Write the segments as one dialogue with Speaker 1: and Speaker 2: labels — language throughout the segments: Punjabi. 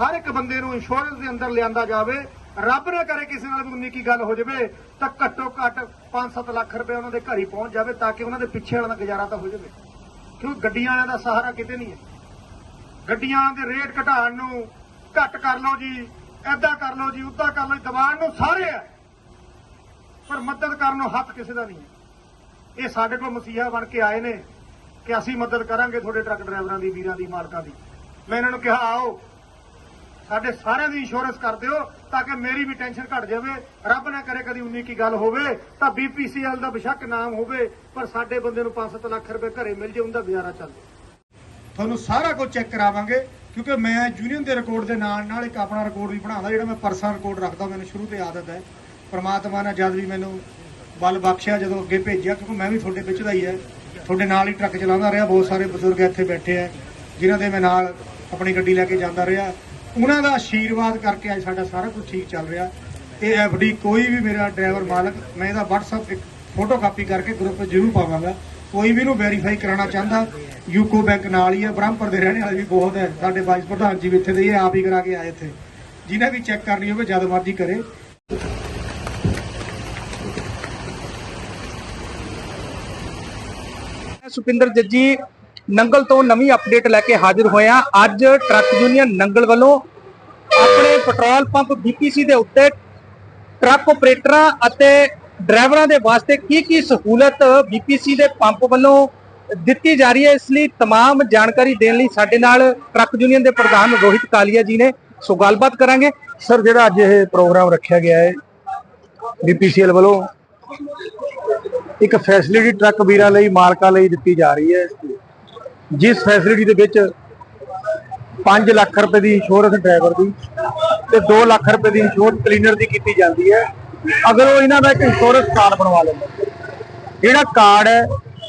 Speaker 1: ਹਰ ਇੱਕ ਬੰਦੇ ਨੂੰ ਇੰਸ਼ੋਰੈਂਸ ਦੇ ਅੰਦਰ ਲਿਆਂਦਾ ਜਾਵੇ ਰੱਬ ਨਾ ਕਰੇ ਕਿਸੇ ਨਾਲ ਵੀ ਉਨੀ ਗੱਲ ਹੋ ਜਾਵੇ ਤਾਂ ਘੱਟੋ ਘੱਟ 5-7 ਲੱਖ ਰੁਪਏ ਉਹਨਾਂ ਦੇ ਘਰ ਹੀ ਪਹੁੰਚ ਜਾਵੇ ਤਾਂ ਕਿ ਉਹਨਾਂ ਦੇ ਪਿੱਛੇ ਵਾਲਾ ਦਾ ਗੁਜ਼ਾਰਾ ਤਾਂ ਹੋ ਜਾਵੇ। ਕਿਉਂ ਗੱਡੀਆਂ ਵਾਲਿਆਂ ਦਾ ਸਹਾਰਾ ਕਿਤੇ ਨਹੀਂ ਹੈ। ਗੱਡੀਆਂ ਦੇ ਰੇਟ ਘਟਾਉਣ ਨੂੰ ਘੱਟ ਕਰ ਲਓ ਜੀ ਐਦਾਂ ਕਰ ਲਓ ਜੀ ਉਦਾਂ ਕਰ ਲਓ ਜੀ, ਦਬਾਉਣ ਨੂੰ ਸਾਰੇ ਹੈ। ਪਰ ਮਦਦ ਕਰਨ ਨੂੰ ਹੱਥ ਕਿਸੇ ਦਾ ਨਹੀਂ ਹੈ। ਇਹ ਸਾਡੇ ਕੋਲ ਮਸੀਹਾ ਬਣ ਕੇ ਆਏ ਨੇ ਕਿ ਅਸੀਂ ਮਦਦ ਕਰਾਂਗੇ ਤੁਹਾਡੇ ਟਰੱਕ ਡਰਾਈਵਰਾਂ ਦੀ ਵੀਰਾਂ ਦੀ ਮਾਲਕਾਂ ਦੀ। ਮੈਂ ਇਹਨਾਂ ਨੂੰ ਕਿਹਾ ਆਓ ਸਾਡੇ ਸਾਰਿਆਂ ਦੀ ਇੰਸ਼ੋਰੈਂਸ ਕਰ ਦਿਓ ਤਾਂ ਕਿ ਮੇਰੀ ਵੀ ਟੈਨਸ਼ਨ ਘਟ ਜਾਵੇ। ਰੱਬ ਨਾ ਕਰੇ ਕਦੀ 19 ਕੀ ਗੱਲ ਹੋਵੇ ਤਾਂ ਬੀਪੀਸੀਐਲ ਦਾ ਬਿਸ਼ੱਕ ਨਾਮ ਹੋਵੇ, ਪਰ ਸਾਡੇ ਬੰਦੇ ਨੂੰ 5-7 ਲੱਖ ਰੁਪਏ ਘਰੇ ਮਿਲ ਜੇ, ਉਹਦਾ ਗੁਜ਼ਾਰਾ ਚੱਲੇ ਤੁਹਾਨੂੰ ਸਾਰਾ ਕੁਝ ਚੈੱਕ ਕਰਾਵਾਂਗੇ, ਕਿਉਂਕਿ ਮੈਂ ਯੂਨੀਅਨ ਦੇ ਰਿਕਾਰਡ ਦੇ ਨਾਲ ਨਾਲ ਇੱਕ ਆਪਣਾ ਰਿਕਾਰਡ ਵੀ ਬਣਾਉਂਦਾ ਜਿਹੜਾ ਮੈਂ ਪਰਸਨਲ ਰਿਕਾਰਡ ਰੱਖਦਾ, ਮੈਨੂੰ ਸ਼ੁਰੂ ਤੋਂ ਆਦਤ ਹੈ। ਪਰਮਾਤਮਾ ਨੇ ਜਦ ਵੀ ਮੈਨੂੰ ਬਲ ਬਖਸ਼ਿਆ, ਜਦੋਂ ਅੱਗੇ ਭੇਜਿਆ, ਕਿਉਂਕਿ ਮੈਂ ਵੀ ਤੁਹਾਡੇ ਵਿੱਚ ਦਾ ਹੀ ਹੈ। ਤੁਹਾਡੇ ਨਾਲ ਹੀ ਟਰੱਕ ਚਲਾਉਂਦਾ ਰਿਹਾ, ਬਹੁਤ ਸਾਰੇ ਬਜ਼ੁਰਗ ਇੱਥੇ ਬੈਠੇ ਆ ਜਿਨ੍ਹਾਂ ਦੇ ਮੈਂ ਨਾਲ ਆਪਣੀ ਗੱਡੀ ਲੈ ਕੇ ਜਾਂਦਾ ਰਿਹਾ। ਉਹਨਾਂ ਦਾ ਆਸ਼ੀਰਵਾਦ ਕਰਕੇ ਅੱਜ ਸਾਡਾ ਸਾਰਾ ਕੁਝ ਠੀਕ ਚੱਲ ਰਿਹਾ। ਇਹ ਐਫਡੀ ਕੋਈ ਵੀ ਮੇਰਾ ਡਰਾਈਵਰ ਮਾਲਕ, ਮੈਂ ਇਹਦਾ WhatsApp ਇੱਕ ਫੋਟੋ ਕਾਪੀ ਕਰਕੇ ਗਰੁੱਪ ਜ਼ਰੂਰ ਪਾਵਾਂਗਾ। ਕੋਈ ਵੀ ਨੂੰ ਵੈਰੀਫਾਈ ਕਰਾਉਣਾ ਚਾਹੁੰਦਾ ਯੂਕੋ ਬੈਂਕ ਨਾਲ ਹੀ ਹੈ ਬ੍ਰਹਮਪੁਰ ਦੇ ਰਹਿਣੇ ਵਾਲੇ ਵੀ ਬਹੁਤ ਹੈ। ਸਾਡੇ ਵਾਈਸ ਪ੍ਰਧਾਨ ਜੀ ਵੀ ਇੱਥੇ ਦੇ ਹੀ ਆਪ ਹੀ ਕਰਾ ਕੇ ਆਏ ਇੱਥੇ। ਜਿਹਨੇ ਵੀ ਚੈੱਕ ਕਰਨੀ ਹੋਵੇ, ਜਦ ਮਰਜ਼ੀ ਕਰੇ।
Speaker 2: ਸੁਪਿੰਦਰ ਜੱਜੀ ਨੰਗਲ ਤੋਂ ਨਵੀਂ ਅਪਡੇਟ ਲੈ ਕੇ ਹਾਜ਼ਰ ਹੋਏ ਹਾਂ ਅੱਜ ਟਰੱਕ ਯੂਨੀਅਨ ਨੰਗਲ ਵੱਲੋਂ ਆਪਣੇ ਪੈਟਰੋਲ ਪੰਪ ਬੀਪੀਸੀ ਦੇ ਉੱਤੇ ਟਰੱਕ ਆਪਰੇਟਰਾਂ ਅਤੇ ਡਰਾਈਵਰਾਂ ਦੇ ਵਾਸਤੇ ਕੀ ਕੀ ਸਹੂਲਤ ਬੀਪੀਸੀ ਦੇ ਪੰਪ ਵੱਲੋਂ ਦਿੱਤੀ ਜਾ ਰਹੀ ਹੈ ਇਸ ਲਈ तमाम ਜਾਣਕਾਰੀ ਦੇਣ ਲਈ ਸਾਡੇ ਨਾਲ ਟਰੱਕ ਯੂਨੀਅਨ ਦੇ ਪ੍ਰਧਾਨ ਰੋਹਿਤ ਕਾਲੀਆ ਜੀ ਨੇ ਸੋ ਗੱਲਬਾਤ ਕਰਾਂਗੇ
Speaker 3: ਸਰ ਜਿਹੜਾ ਅੱਜ ਇਹ ਪ੍ਰੋਗਰਾਮ ਰੱਖਿਆ ਗਿਆ ਹੈ ਬੀਪੀਸੀਐਲ ਵੱਲੋਂ ਇੱਕ ਫੈਸਿਲਿਟੀ ਟਰੱਕ ਵੀਰਾਂ ਲਈ ਮਾਲਕਾਂ ਲਈ ਦਿੱਤੀ ਜਾ ਰਹੀ ਹੈ ਜਿਸ ਫੈਸਿਲਿਟੀ ਦੇ ਵਿੱਚ 5 ਲੱਖ ਰੁਪਏ ਦੀ ਇੰਸ਼ੋਰੈਂਸ ਡਰਾਈਵਰ ਦੀ ਤੇ 2 ਲੱਖ ਰੁਪਏ ਦੀ ਇੰਸ਼ੋਰੈਂਸ ਕਲੀਨਰ ਦੀ ਕੀਤੀ ਜਾਂਦੀ ਹੈ। ਅਗਰ ਉਹ ਇਹਨਾਂ ਦਾ ਇੱਕ ਇੰਸ਼ੋਰੈਂਸ ਕਾਰਡ ਬਣਵਾ ਲੈਂਦੇ ਜਿਹੜਾ ਕਾਰਡ ਹੈ,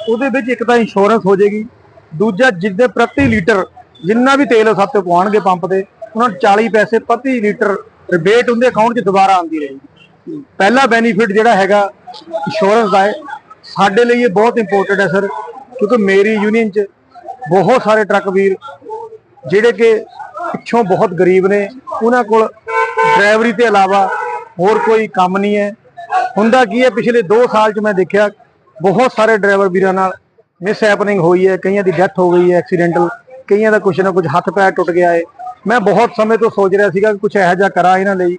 Speaker 3: ਉਹਦੇ ਵਿੱਚ ਇੱਕ ਤਾਂ ਇੰਸ਼ੋਰੈਂਸ ਹੋ ਜਾਏਗੀ, ਦੂਜਾ ਜਿੱਦੇ ਪ੍ਰਤੀ ਲੀਟਰ ਜਿੰਨਾ ਵੀ ਤੇਲ ਉਹ ਸਭ ਤੋਂ ਪਵਾਉਣਗੇ ਪੰਪ ਤੇ, ਉਹਨਾਂ ਨੂੰ 40 ਪੈਸੇ ਪ੍ਰਤੀ ਲੀਟਰ ਰਿਬੇਟ ਉਹਦੇ ਅਕਾਊਂਟ 'ਚ ਦੁਬਾਰਾ ਆਉਂਦੀ ਰਹੇਗੀ। ਪਹਿਲਾ ਬੈਨੀਫਿਟ ਜਿਹੜਾ ਹੈਗਾ ਇੰਸ਼ੋਰੈਂਸ ਦਾ ਹੈ। ਸਾਡੇ ਲਈ ਇਹ ਬਹੁਤ ਇੰਪੋਰਟੈਂਟ ਹੈ ਸਰ ਕਿਉਂਕਿ ਮੇਰੀ ਯੂਨੀਅਨ 'ਚ ਬਹੁਤ ਸਾਰੇ ਟਰੱਕ ਵੀਰ, ਜਿਹੜੇ ਕਿ ਪਿੱਛੋਂ ਬਹੁਤ ਗਰੀਬ ਨੇ, ਉਹਨਾਂ ਕੋਲ ਡਰਾਈਵਰੀ ਤੇ ਇਲਾਵਾ ਹੋਰ ਕੋਈ ਕੰਮ ਨਹੀਂ ਹੈ। ਹੁੰਦਾ ਕੀ ਹੈ, ਪਿਛਲੇ 2 ਸਾਲ 'ਚ ਮੈਂ ਦੇਖਿਆ, ਬਹੁਤ ਸਾਰੇ ਡਰਾਈਵਰ ਵੀਰਾਂ ਨਾਲ ਮਿਸ ਹੈਪਨਿੰਗ ਹੋਈ ਹੈ, ਕਈਆਂ ਦੀ ਡੈਥ ਹੋ ਗਈ ਹੈ ਐਕਸੀਡੈਂਟਲ, ਕਈਆਂ ਦਾ ਕੁਛ ਨਾ ਕੁਛ ਹੱਥ ਪੈਰ ਟੁੱਟ ਗਿਆ ਹੈ ਮੈਂ ਬਹੁਤ ਸਮੇਂ ਤੋਂ ਸੋਚ ਰਿਹਾ ਸੀਗਾ ਕਿ ਕੁਝ ਇਹੋ ਜਿਹਾ ਕਰਾਂ ਇਹਨਾਂ ਲਈ,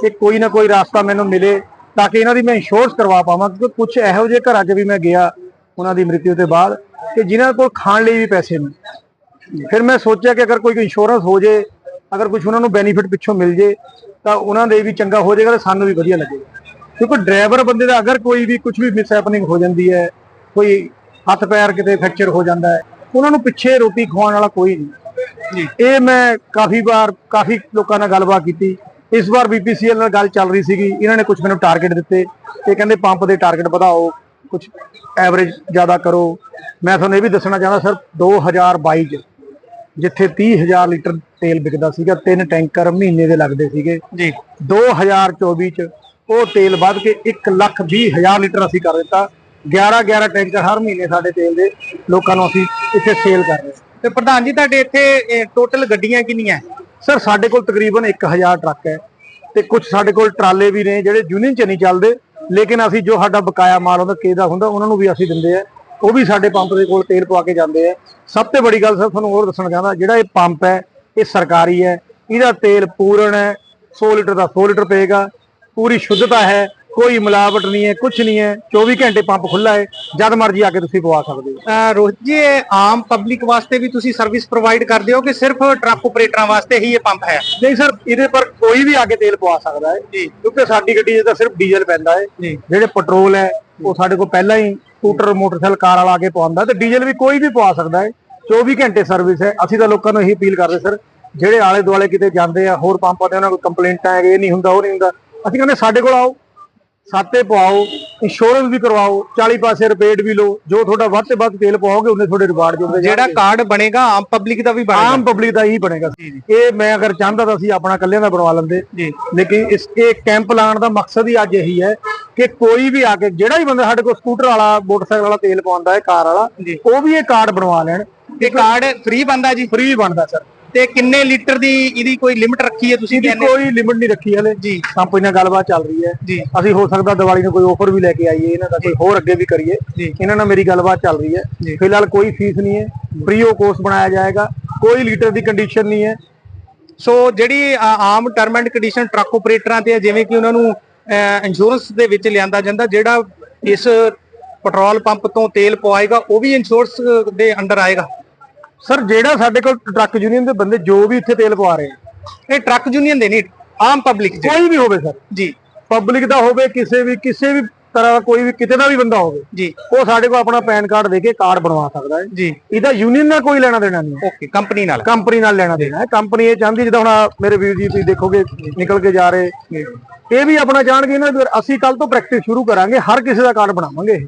Speaker 3: ਕਿ ਕੋਈ ਨਾ ਕੋਈ ਰਾਸਤਾ ਮੈਨੂੰ ਮਿਲੇ, ਤਾਂ ਕਿ ਇਹਨਾਂ ਦੀ ਮੈਂ ਇੰਸ਼ੋਰੈਂਸ ਕਰਵਾ ਪਾਵਾਂ, ਕਿਉਂਕਿ ਕੁਝ ਇਹੋ ਜਿਹੇ ਘਰਾਂ 'ਚ ਵੀ ਮੈਂ ਗਿਆ, ਉਹਨਾਂ ਦੀ ਮ੍ਰਿਤੂ ਤੋਂ ਬਾਅਦ। ਕਿ ਜਿਨ੍ਹਾਂ ਕੋਲ ਖਾਣ ਲਈ ਵੀ ਪੈਸੇ ਨਹੀਂ ਫਿਰ ਮੈਂ ਸੋਚਿਆ ਕਿ ਅਗਰ ਕੋਈ ਇੰਸ਼ੋਰੈਂਸ ਹੋ ਜੇ ਅਗਰ ਕੁਝ ਉਹਨਾਂ ਨੂੰ ਬੈਨੀਫਿਟ ਪਿੱਛੋਂ ਮਿਲ ਜੇ ਤਾਂ ਉਹਨਾਂ ਦੇ ਵੀ ਚੰਗਾ ਹੋ ਜਾਏਗਾ ਤੇ ਸਾਨੂੰ ਵੀ ਵਧੀਆ ਲੱਗੇਗਾ। ਕਿਉਂਕਿ ਡਰਾਈਵਰ ਬੰਦੇ ਦਾ ਅਗਰ ਕੋਈ ਵੀ ਕੁਝ ਵੀ ਮਿਸ ਹੈਪਨਿੰਗ ਹੋ ਜਾਂਦੀ ਹੈ ਕੋਈ ਹੱਥ ਪੈਰ ਕਿਤੇ ਫ੍ਰੈਕਚਰ ਹੋ ਜਾਂਦਾ ਹੈ ਉਹਨਾਂ ਨੂੰ ਪਿੱਛੇ ਰੋਟੀ ਖਵਾਉਣ ਵਾਲਾ ਕੋਈ ਨਹੀਂ। ਇਹ ਮੈਂ ਕਾਫੀ ਵਾਰ ਕਾਫੀ ਲੋਕਾਂ ਨਾਲ ਗੱਲਬਾਤ ਕੀਤੀ। ਇਸ ਵਾਰ ਬੀਪੀਸੀਐਲ ਨਾਲ ਗੱਲ ਚੱਲ ਰਹੀ ਸੀਗੀ। ਇਹਨਾਂ ਨੇ ਕੁਝ ਮੈਨੂੰ ਟਾਰਗੇਟ ਦਿੱਤੇ। ਤੇ ਕਹਿੰਦੇ ਪੰਪ ਦੇ ਟਾਰਗੇਟ ਵਧਾਓ। ਕੁਝ ਐਵਰੇਜ ਜ਼ਿਆਦਾ ਕਰੋ। ਮੈਂ ਤੁਹਾਨੂੰ ਇਹ ਵੀ ਦੱਸਣਾ ਚਾਹੁੰਦਾ ਸਰ 2022 ਚ ਜਿੱਥੇ 30000 ਲੀਟਰ ਤੇਲ ਵਿਕਦਾ ਸੀਗਾ ਤਿੰਨ ਟੈਂਕਰ ਮਹੀਨੇ ਦੇ ਲੱਗਦੇ ਸੀਗੇ।
Speaker 2: ਜੀ।
Speaker 3: 2024 ਚ ਉਹ ਤੇਲ ਵੱਧ ਕੇ 1 ਲੱਖ 20 ਹਜ਼ਾਰ ਲੀਟਰ ਅਸੀਂ ਕਰ ਦਿੱਤਾ। 11 11 ਟੈਂਕਰ ਹਰ ਮਹੀਨੇ ਸਾਡੇ ਤੇਲ ਦੇ ਲੋਕਾਂ ਨੂੰ ਅਸੀਂ ਇੱਥੇ ਸੇਲ ਕਰ ਰਹੇ ਹਾਂ।
Speaker 2: ਤੇ ਪ੍ਰਧਾਨ ਜੀ ਤੁਹਾਡੇ ਇੱਥੇ ਟੋਟਲ ਗੱਡੀਆਂ ਕਿੰਨੀਆਂ?
Speaker 3: ਸਰ ਸਾਡੇ ਕੋਲ ਤਕਰੀਬਨ 1000 ਟਰੱਕ ਹੈ ਤੇ ਕੁਝ ਸਾਡੇ ਕੋਲ ਟਰਾਲੇ ਵੀ ਨੇ ਜਿਹੜੇ ਯੂਨੀਅਨ ਚ ਨਹੀਂ ਚੱਲਦੇ। ਲੇਕਿਨ ਅਸੀਂ ਜੋ ਸਾਡਾ ਬਕਾਇਆ ਮਾਲ ਹੁੰਦਾ ਕਿਸੇ ਦਾ ਹੁੰਦਾ, ਉਹਨਾਂ ਨੂੰ ਵੀ ਅਸੀਂ ਦਿੰਦੇ ਆ। ਉਹ ਵੀ ਸਾਡੇ ਪੰਪ ਦੇ ਕੋਲ ਤੇਲ ਪਵਾ ਕੇ ਜਾਂਦੇ ਆ। ਸਭ ਤੋਂ ਬੜੀ ਗੱਲ ਸਰ, ਤੁਹਾਨੂੰ ਹੋਰ ਦੱਸਣਾ ਚਾਹੁੰਦਾ, ਜਿਹੜਾ ਇਹ ਪੰਪ ਹੈ, ਇਹ ਸਰਕਾਰੀ ਹੈ। ਇਹਦਾ ਤੇਲ ਪੂਰਨ ਹੈ। 100 ਲੀਟਰ ਦਾ 100 ਲੀਟਰ ਪਏਗਾ। ਪੂਰੀ ਸ਼ੁੱਧਤਾ ਹੈ। ਕੋਈ ਮਿਲਾਵਟ ਨਹੀਂ ਹੈ ਕੁਝ ਨਹੀਂ ਹੈ 24 ਘੰਟੇ ਪੰਪ ਖੁੱਲਾ ਹੈ ਜਦ ਮਰਜ਼ੀ ਆ ਕੇ ਤੁਸੀਂ ਪਵਾ ਸਕਦੇ ਹੋ।
Speaker 2: ਅਹ ਰੋਹਿਤ ਜੀ ਇਹ ਆਮ ਪਬਲਿਕ ਵਾਸਤੇ ਵੀ ਤੁਸੀਂ ਸਰਵਿਸ ਪ੍ਰੋਵਾਈਡ ਕਰਦੇ ਹੋ ਕਿ ਸਿਰਫ ਟਰੱਕ ਆਪਰੇਟਰਾਂ ਵਾਸਤੇ ਹੀ ਇਹ ਪੰਪ ਹੈ?
Speaker 3: ਨਹੀਂ ਸਰ ਇਹਦੇ ਪਰ ਕੋਈ ਵੀ ਆ ਕੇ ਤੇਲ ਪਵਾ ਸਕਦਾ ਹੈ
Speaker 2: ਜੀ।
Speaker 3: ਕਿਉਂਕਿ ਸਾਡੀ ਗੱਡੀ 'ਚ ਤਾਂ ਸਿਰਫ ਡੀਜ਼ਲ ਪੈਂਦਾ ਹੈ। ਜਿਹੜੇ ਪੈਟਰੋਲ ਹੈ ਉਹ ਸਾਡੇ ਕੋਲ ਪਹਿਲਾਂ ਹੀ ਸਕੂਟਰ ਮੋਟਰਸਾਈਕਲ ਕਾਰ ਵਾਲਾ ਆ ਕੇ ਪਵਾਉਂਦਾ ਤੇ ਡੀਜ਼ਲ ਵੀ ਕੋਈ ਵੀ ਪਵਾ ਸਕਦਾ ਹੈ। 24 ਘੰਟੇ ਸਰਵਿਸ ਹੈ ਅਸੀਂ ਤਾਂ ਲੋਕਾਂ ਨੂੰ ਇਹੀ ਅਪੀਲ ਕਰਦੇ ਸਰ ਜਿਹੜੇ ਆਲੇ ਦੁਆਲੇ ਕਿਤੇ ਜਾਂਦੇ ਆ ਹੋਰ ਪੰਪਾਂ ਤੇ ਉਹਨਾਂ ਕੋਲ ਕੰਪਲੇਂਟਾਂ ਹੈ ਇਹ ਨਹੀਂ ਹੁੰਦਾ ਉਹ ਨਹੀਂ ਹੁੰਦਾ। ਅਸੀਂ ਕਹਿੰਦੇ ਸਾਡੇ ਕੋਲ ਆਓ। ਸਾਤੇ ਪਵਾਓ ਇੰਸ਼ੋਰੈਂਸ ਵੀ ਕਰਵਾਓ 40 ਪਾਸੇ ਰਿਪੇਟ ਵੀ ਲਓ ਜੋ ਤੁਹਾਡਾ ਵੱਧ ਤੇ ਵੱਧ ਤੇਲ ਪਵਾਓਗੇ ਉਹਨੇ ਤੁਹਾਡੇ ਰਿਵਾਰਡ ਜੁੜਦੇ
Speaker 2: ਜਿਹੜਾ। ਕਾਰਡ ਬਣੇਗਾ ਆਮ ਪਬਲਿਕ ਦਾ ਵੀ ਬਣੇਗਾ।
Speaker 3: ਆਮ ਪਬਲਿਕ ਦਾ ਹੀ ਬਣੇਗਾ। ਇਹ ਮੈਂ ਅਗਰ ਚਾਹੁੰਦਾ ਤਾਂ ਅਸੀਂ ਆਪਣਾ ਕੱਲਿਆਂ ਦਾ ਬਣਵਾ ਲੈਂਦੇ। ਲੇਕਿਨ ਇਸ ਇਹ ਕੈਂਪ ਲਾਉਣ ਦਾ ਮਕਸਦ ਹੀ ਅੱਜ ਇਹੀ ਹੈ ਕਿ ਕੋਈ ਵੀ ਆ ਕੇ ਜਿਹੜਾ ਵੀ ਬੰਦਾ ਸਾਡੇ ਕੋਲ ਸਕੂਟਰ ਵਾਲਾ ਮੋਟਰਸਾਈਕਲ ਵਾਲਾ ਤੇਲ ਪਵਾਉਂਦਾ ਹੈ ਕਾਰ ਵਾਲਾ। ਉਹ ਵੀ ਇਹ ਕਾਰਡ ਬਣਵਾ ਲੈਣ।
Speaker 2: ਇਹ ਕਾਰਡ ਫ੍ਰੀ ਬੰਦਾ ਜੀ?
Speaker 3: ਫ੍ਰੀ ਬਣਦਾ ਸਰ
Speaker 2: ਤੇ ਕਿੰਨੇ ਲੀਟਰ ਦੀ ਇਹਦੀ ਕੋਈ ਲਿਮਟ ਰੱਖੀ ਹੈ ਤੁਸੀਂ
Speaker 3: ਇਹਦੀ
Speaker 2: ਕਹਿੰਦੇ
Speaker 3: ਕੋਈ ਲਿਮਿਟ ਨਹੀਂ ਰੱਖੀ ਹਲੇ।
Speaker 2: ਜੀ।
Speaker 3: ਕੰਪਨੀ ਨਾਲ ਗੱਲਬਾਤ ਚੱਲ ਰਹੀ ਹੈ।
Speaker 2: ਜੀ।
Speaker 3: ਅਸੀਂ ਹੋ ਸਕਦਾ ਦੀਵਾਲੀ ਨੂੰ ਕੋਈ ਆਫਰ ਵੀ ਲੈ ਕੇ ਆਈਏ ਇਹਨਾਂ ਦਾ ਕੋਈ ਹੋਰ ਅੱਗੇ ਵੀ ਕਰੀਏ।
Speaker 2: ਜੀ।
Speaker 3: ਇਹਨਾਂ ਨਾਲ ਮੇਰੀ ਗੱਲਬਾਤ ਚੱਲ ਰਹੀ
Speaker 2: ਜੀ।
Speaker 3: ਹੈ ਫਿਲਹਾਲ ਕੋਈ ਫੀਸ ਨਹੀਂ ਹੈ। ਫ੍ਰੀ ਆਫ ਕੋਰਸ ਬਣਾਇਆ ਜਾਏਗਾ। ਕੋਈ ਲੀਟਰ ਦੀ ਕੰਡੀਸ਼ਨ ਨਹੀਂ ਹੈ।
Speaker 2: ਸੋ ਜਿਹੜੀ ਆਮ ਟਰਮ ਐਂਡ ਕੰਡੀਸ਼ਨ ਟਰੱਕ ਆਪਰੇਟਰਾਂ ਤੇ ਹੈ ਜਿਵੇਂ ਕਿ ਉਹਨਾਂ ਨੂੰ ਇੰਸ਼ੋਰੈਂਸ ਦੇ ਵਿੱਚ ਲਿਆਂਦਾ ਜਾਂਦਾ ਜਿਹੜਾ ਇਸ ਪੈਟਰੋਲ ਪੰਪ ਤੋਂ ਤੇਲ ਪਵਾਏਗਾ ਉਹ ਵੀ ਇੰਸ਼ੋਰੈਂਸ ਦੇ ਅੰਡਰ ਆਏਗਾ।
Speaker 3: ਸਰ ਜਿਹੜਾ ਸਾਡੇ ਕੋਲ ਟਰੱਕ ਯੂਨੀਅਨ ਦੇ ਬੰਦੇ ਜੋ ਵੀ ਇੱਥੇ ਤੇਲ ਪਵਾ ਰਹੇ ਆ,
Speaker 2: ਇਹ ਟਰੱਕ ਯੂਨੀਅਨ ਦੇ ਨਹੀਂ ਆਮ ਪਬਲਿਕ ਜੀ
Speaker 3: ਕੋਈ ਵੀ ਹੋਵੇ ਸਰ।
Speaker 2: ਜੀ।
Speaker 3: ਪਬਲਿਕ ਦਾ ਹੋਵੇ ਕਿਸੇ ਵੀ ਕਿਸੇ ਵੀ ਤਰ੍ਹਾਂ ਦਾ ਕੋਈ ਵੀ ਕਿਤੇ ਦਾ ਵੀ ਬੰਦਾ ਹੋਵੇ
Speaker 2: ਜੀ।
Speaker 3: ਉਹ ਸਾਡੇ ਕੋਲ ਆਪਣਾ ਪੈਨ ਕਾਰਡ ਦੇ ਕੇ ਕਾਰਡ ਬਣਵਾ ਸਕਦਾ ਹੈ।
Speaker 2: ਜੀ।
Speaker 3: ਇਹਦਾ ਯੂਨੀਅਨ ਨਾਲ ਕੋਈ ਲੈਣਾ ਦੇਣਾ ਨਹੀਂ
Speaker 2: ਓਕੇ ਕੰਪਨੀ ਨਾਲ।
Speaker 3: ਕੰਪਨੀ ਨਾਲ ਲੈਣਾ ਦੇਣਾ ਹੈ। ਕੰਪਨੀ ਇਹ ਚਾਹੁੰਦੀ ਜਿੱਦਾਂ ਹੁਣ ਮੇਰੇ ਵੀਰ ਜੀ ਤੁਸੀਂ ਦੇਖੋਗੇ ਨਿਕਲ ਕੇ ਜਾ ਰਹੇ। ਇਹ ਵੀ ਆਪਣਾ ਜਾਣਗੇ ਨਾ ਵੀ ਅਸੀਂ ਕੱਲ ਤੋਂ ਪ੍ਰੈਕਟਿਸ ਸ਼ੁਰੂ ਕਰਾਂਗੇ ਹਰ ਕਿਸੇ ਦਾ ਕਾਰਡ ਬਣਾਵਾਂਗੇ ਇਹ।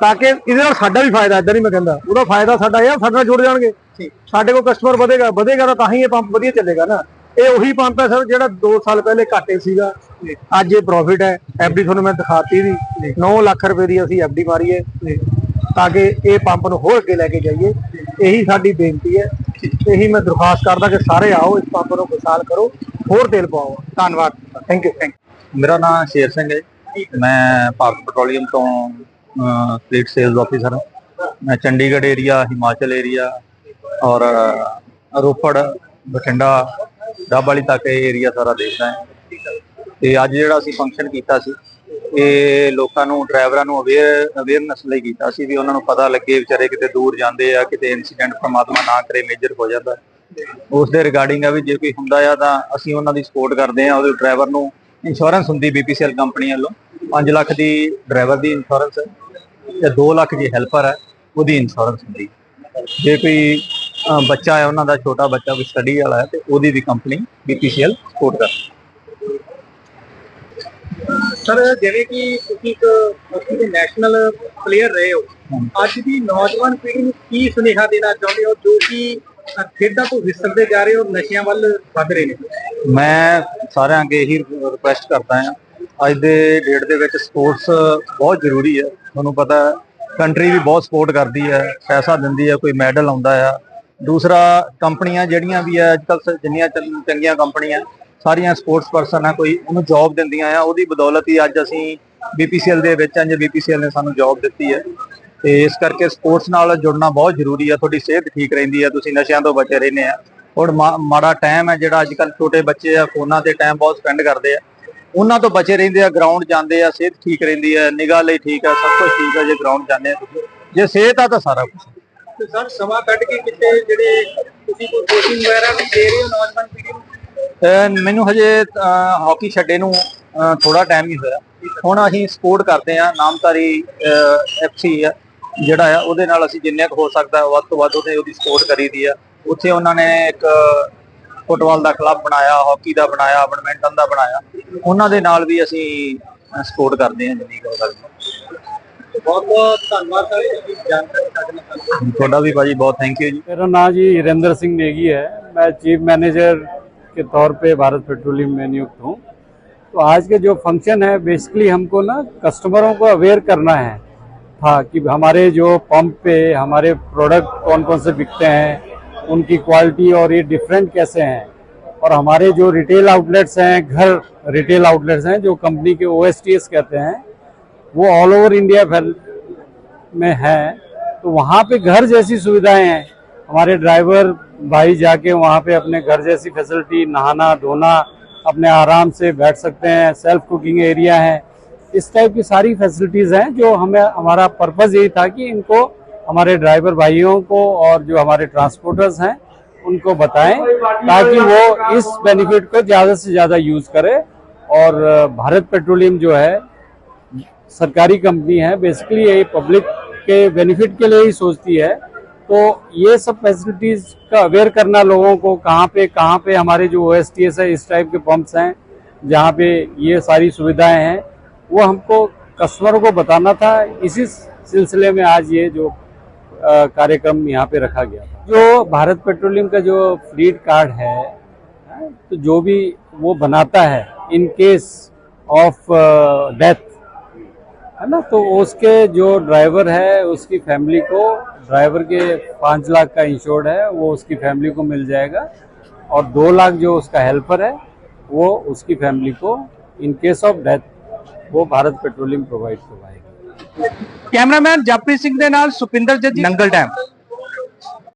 Speaker 3: ਤਾਂ ਕਿ ਇਹਦੇ ਨਾਲ ਸਾਡਾ ਵੀ ਫਾਇਦਾ ਇਦਾਂ ਨਹੀਂ ਮੈਂ ਕਹਿੰਦਾ। ਉਹਦਾ ਫਾਇਦਾ ਸਾਡਾ ਇਹ ਆ ਸਾਡੇ ਨਾਲ ਜੁੜ ਜਾਣਗੇ। ਸਾਡੇ ਕੋਲ ਕਸਟਮਰ ਵਧੇਗਾ ਵਧੇਗਾ ਤਾਂ ਤਾਂ ਹੀ ਇਹ ਪੰਪ ਵਧੀਆ ਚੱਲੇਗਾ ਨਾ। ਇਹ ਉਹੀ ਪੰਪ ਹੈ ਸਰ ਜਿਹੜਾ 2 ਸਾਲ ਪਹਿਲੇ ਘਾਟੇ ਸੀਗਾ। ਅੱਜ ਇਹ ਪ੍ਰੋਫਿਟ ਹੈ। ਐਫਡੀ ਤੁਹਾਨੂੰ ਮੈਂ ਦਿਖਾਤੀ ਦੀ 9 ਲੱਖ ਰੁਪਏ ਦੀ ਅਸੀਂ ਐਫਡੀ ਮਾਰੀ ਹੈ। ਤਾਂ ਕਿ ਇਹ ਪੰਪ ਨੂੰ ਹੋਰ ਅੱਗੇ ਲੈ ਕੇ ਜਾਈਏ। ਇਹੀ ਸਾਡੀ ਬੇਨਤੀ ਹੈ। ਇਹੀ ਮੈਂ ਦਰਖਾਸਤ ਕਰਦਾ ਕਿ ਸਾਰੇ ਆਓ ਇਸ ਪੰਪ ਨੂੰ ਵਿਸ਼ਾਲ ਕਰੋ। ਹੋਰ ਤੇਲ ਪਾਓ
Speaker 2: ਧੰਨਵਾਦ।
Speaker 3: ਥੈਂਕ ਯੂ ਥੈਂਕ
Speaker 4: ਮੇਰਾ ਨਾਮ ਸ਼ੇਰ ਸਿੰਘ ਹੈ ਮੈਂ ਭਾਰਤ ਪੈਟਰੋਲੀਅਮ ਤੋਂ ਫਲੀਟ ਸੇਲਸ ਆਫੀਸਰ ਹਾਂ। ਮੈਂ ਚੰਡੀਗੜ੍ਹ ਏਰੀਆ ਹਿਮਾਚਲ ਏਰੀਆ ਔਰ ਰੋਪੜ, ਬਠਿੰਡਾ, ਡੱਬ ਵਾਲੀ ਤੱਕ ਇਹ ਏਰੀਆ ਸਾਰਾ ਦੇਖਦਾ ਹਾਂ। ਤੇ ਅੱਜ ਜਿਹੜਾ ਅਸੀਂ ਫੰਕਸ਼ਨ ਕੀਤਾ ਸੀ, ਇਹ ਲੋਕਾਂ ਨੂੰ ਡਰਾਈਵਰਾਂ ਨੂੰ ਅਵੇਅਰ ਅਵੇਅਰਨੈਸ ਲਈ ਕੀਤਾ ਸੀ ਵੀ ਉਹਨਾਂ ਨੂੰ ਪਤਾ ਲੱਗੇ ਵਿਚਾਰੇ ਕਿਤੇ ਦੂਰ ਜਾਂਦੇ ਆ, ਕਿਤੇ ਇਨਸੀਡੈਂਟ ਪਰਮਾਤਮਾ ਨਾ ਕਰੇ ਮੇਜਰ ਹੋ ਜਾਂਦਾ। ਉਸ ਦੇ ਰਿਗਾਰਡਿੰਗ ਆ ਵੀ ਜੇ ਕੋਈ ਹੁੰਦਾ ਆ ਤਾਂ ਅਸੀਂ ਉਹਨਾਂ ਦੀ ਸਪੋਰਟ ਕਰਦੇ ਆ ਉਹਦੇ ਡਰਾਈਵਰ ਨੂੰ ਇੰਸ਼ੋਰੈਂਸ ਹੁੰਦੀ ਬੀਪੀਸੀਐਲ ਕੰਪਨੀ ਵੱਲੋਂ। 5 ਲੱਖ ਦੀ ਡਰਾਈਵਰ ਦੀ ਇੰਸ਼ੋਰੈਂਸ ਹੈ ਤੇ 2 ਲੱਖ ਜੇ ਹੈਲਪਰ ਹੈ ਉਹਦੀ ਇੰਸ਼ੋਰੈਂਸ ਹੁੰਦੀ ਜੇ ਕੋਈ ਬੱਚਾ ਹੈ ਉਹਨਾਂ ਦਾ ਛੋਟਾ ਬੱਚਾ ਕੋਈ ਸਟੱਡੀ ਵਾਲਾ ਹੈ ਤੇ ਉਹਦੀ ਵੀ ਕੰਪਨੀ ਬੀਪੀਸੀਐਲ ਸਪੋਰਟ ਕਰਦੀ
Speaker 2: ਸਰ ਜਿਵੇਂ ਕਿ ਤੁਸੀਂ ਇੱਕ ਹਾਕੀ ਦੇ ਨੈਸ਼ਨਲ ਪਲੇਅਰ ਰਹੇ ਹੋ ਅੱਜ ਦੀ ਨੌਜਵਾਨ ਪੀੜ੍ਹੀ ਨੂੰ ਕੀ ਸੁਨੇਹਾ ਦੇਣਾ ਚਾਹੁੰਦੇ ਹੋ ਜੋ ਕਿ ਖੇਡਾਂ ਤੋਂ ਵਿਸਰਦੇ ਜਾ ਰਹੇ ਹੋ ਨਸ਼ਿਆਂ ਵੱਲ ਵੱਧ ਰਹੇ ਨੇ?
Speaker 4: ਮੈਂ ਸਾਰਿਆਂ ਅੱਗੇ ਇਹੀ ਰਿਕੁਐਸਟ ਕਰਦਾ ਹਾਂ। ਅੱਜ ਦੇ ਡੇਟ ਦੇ ਵਿੱਚ ਸਪੋਰਟਸ ਬਹੁਤ ਜ਼ਰੂਰੀ ਹੈ। ਤੁਹਾਨੂੰ ਪਤਾ ਕੰਟਰੀ ਵੀ ਬਹੁਤ ਸਪੋਰਟ ਕਰਦੀ ਹੈ। ਪੈਸਾ ਦਿੰਦੀ ਹੈ, ਕੋਈ ਮੈਡਲ ਆਉਂਦਾ ਆ। ਦੂਸਰਾ, ਕੰਪਨੀਆਂ ਜਿਹੜੀਆਂ ਵੀ ਹੈ ਅੱਜਕੱਲ ਜਿੰਨੀਆਂ ਚੰ- ਚੰਗੀਆਂ ਕੰਪਨੀਆਂ, ਸਾਰੀਆਂ ਸਪੋਰਟਸ ਪਰਸਨ ਆ, ਕੋਈ ਉਹਨੂੰ ਜੌਬ ਦਿੰਦੀਆਂ ਆ। ਉਹਦੀ ਬਦੌਲਤ ਹੀ ਅੱਜ ਅਸੀਂ ਬੀਪੀਸੀਐਲ ਦੇ ਵਿੱਚ ਅੱਜ ਬੀਪੀਸੀਐਲ ਨੇ ਸਾਨੂੰ ਜੌਬ ਦਿੱਤੀ ਹੈ। ਤੇ ਇਸ ਕਰਕੇ ਸਪੋਰਟਸ ਨਾਲ ਜੁੜਨਾ ਬਹੁਤ ਜ਼ਰੂਰੀ ਆ ਤੁਹਾਡੀ ਸਿਹਤ ਠੀਕ ਰਹਿੰਦੀ ਆ ਤੁਸੀਂ ਨਸ਼ਿਆਂ ਤੋਂ ਬਚੇ ਰਹਿੰਦੇ ਆ। ਮਾ- ਮਾੜਾ ਟਾਈਮ ਹੈ ਜਿਹੜਾ ਅੱਜ ਕੱਲ ਛੋਟੇ ਬੱਚੇ ਆ ਫੋਨਾਂ ਤੇ ਟਾਈਮ ਬਹੁਤ ਸਪੈਂਡ ਕਰਦੇ ਆ। ਉਹਨਾਂ ਤੋਂ ਬਚੇ ਰਹਿੰਦੇ ਆ ਗਰਾਊਂਡ ਜਾਂਦੇ ਆ ਸਿਹਤ ਠੀਕ ਰਹਿੰਦੀ ਆ ਨਿਗਾਹ ਲਈ ਠੀਕ ਆ ਸਭ ਕੁਝ ਠੀਕ ਆ ਜੇ ਗਰਾਊਂਡ ਜਾਂਦੇ ਆ ਤੁਸੀਂ ਜੇ ਸਿਹਤ ਆ ਤਾਂ ਸਾਰਾ ਕੁਝ
Speaker 2: ਤੇ ਸਰ ਸਮਾਂ ਕੱਢ ਕੇ ਕਿਤੇ ਜਿਹੜੇ ਤੁਸੀਂ ਕੋਈ ਕੋਚਿੰਗ ਵਗੈਰਾ ਵੀ ਦੇ ਰਹੇ ਹੋ ਨੌਜਵਾਨ ਪੀੜ੍ਹੀ ਨੂੰ?
Speaker 4: ਮੈਨੂੰ ਹਜੇ ਹਾਕੀ ਛੱਡੇ ਨੂੰ ਥੋੜਾ ਟਾਈਮ ਹੀ ਹੋਇਆ। ਹੁਣ ਅਸੀਂ ਸਪੋਰਟ ਕਰਦੇ ਆ ਨਾਮਤਾਰੀ ਐਫਸੀ ਆ ਜਿਹੜਾ ਆ ਉਹਦੇ ਨਾਲ ਅਸੀਂ ਜਿੰਨੇ ਕੁ ਹੋ ਸਕਦਾ ਵੱਧ ਤੋਂ ਵੱਧ ਉਹਦੇ ਉਹਦੀ ਸਪੋਰਟ ਕਰੀਦੀ ਆ। ਉੱਥੇ ਉਹਨਾਂ ਨੇ ਇੱਕ ਫੁੱਟਬਾਲ ਦਾ ਕਲੱਬ ਬਣਾਇਆ ਹਾਕੀ ਦਾ ਬਣਾਇਆ ਬੈਡਮਿੰਟਨ ਦਾ ਬਣਾਇਆ ਉਹਨਾਂ ਦੇ ਨਾਲ ਵੀ ਅਸੀਂ ਸਪੋਰਟ ਕਰਦੇ ਆ ਜਿੰਨੀ ਕੁ ਹੋ ਸਕਦਾ
Speaker 2: ਬਹੁਤ ਬਹੁਤ ਧੰਨਵਾਦ ਸਰ ਤੁਸੀਂ ਜਾਣਕਾਰੀ ਸਾਡੇ ਨਾਲ ਸਾਂਝੀ
Speaker 4: ਤੁਹਾਡਾ ਵੀ ਭਾਜੀ ਬਹੁਤ ਥੈਂਕ ਯੂ ਜੀ
Speaker 5: मेरा नाम जी हीरेंद्र सिंह नेगी है मैं चीफ मैनेजर के तौर पे भारत पेट्रोलियम में नियुक्त हूँ तो आज के जो फंक्शन है बेसिकली हमको ना कस्टमरों को अवेयर करना है था कि हमारे जो पंप पे हमारे प्रोडक्ट कौन कौन से बिकते हैं उनकी क्वालिटी और ये डिफरेंट कैसे हैं? और हमारे जो रिटेल आउटलेट्स हैं, घर रिटेल आउटलेट्स हैं, जो कंपनी के ओएसटीएस कहते हैं, वो ऑल ओवर इंडिया में है। तो वहाँ पे घर जैसी सुविधाएँ हैं। हमारे ड्राइवर भाई जाके वहाँ पे अपने घर जैसी फैसिलिटी नहाना, धोना, अपने आराम से बैठ सकते हैं सेल्फ कुकिंग एरिया है। इस टाइप की सारी फैसिलिटीज़ हैं, जो हमें, हमारा पर्पज़ यही था कि इनको हमारे ड्राइवर भाइयों को और जो हमारे ट्रांसपोर्टर्स हैं, उनको बताएँ ताकि वो इस बेनिफिट को ज़्यादा से ज़्यादा यूज़ करें। और भारत पेट्रोलियम जो है, सरकारी कंपनी है बेसिकली ये पब्लिक के बेनिफिट के लिए ही सोचती है। तो ये सब फैसिलिटीज़ का अवेयर करना लोगों को, कहाँ पे कहाँ पे हमारे जो ओ एस है, इस टाइप के पंप्स हैं, जहाँ पे ये सारी सुविधाएँ हैं, वो हमको कस्टमरों को बताना था। इसी सिलसिले में आज ये जो कार्यक्रम यहाँ पे रखा गया जो भारत पेट्रोलियम का जो फ्लीट कार्ड है हाँ, तो जो भी वो बनाता है इन केस ऑफ़ डेथ है ना तो उसके जो ड्राइवर है उसकी फैमिली को ड्राइवर के पाँच लाख का इंश्योर्ड है वो उसकी फैमिली को मिल जाएगा। और दो लाख जो उसका हेल्पर है वो उसकी फैमिली को इन केस ऑफ़ डेथ वो भारत पेट्रोलियम प्रोवाइड करवाएगी।
Speaker 2: ਕੈਮਰਾਮੈਨ ਜਪ੍ਰੀਤ ਸਿੰਘ ਦੇ ਨਾਲ ਸੁਪਿੰਦਰ ਜੱਜੀ ਨੰਗਲ ਡੈਮ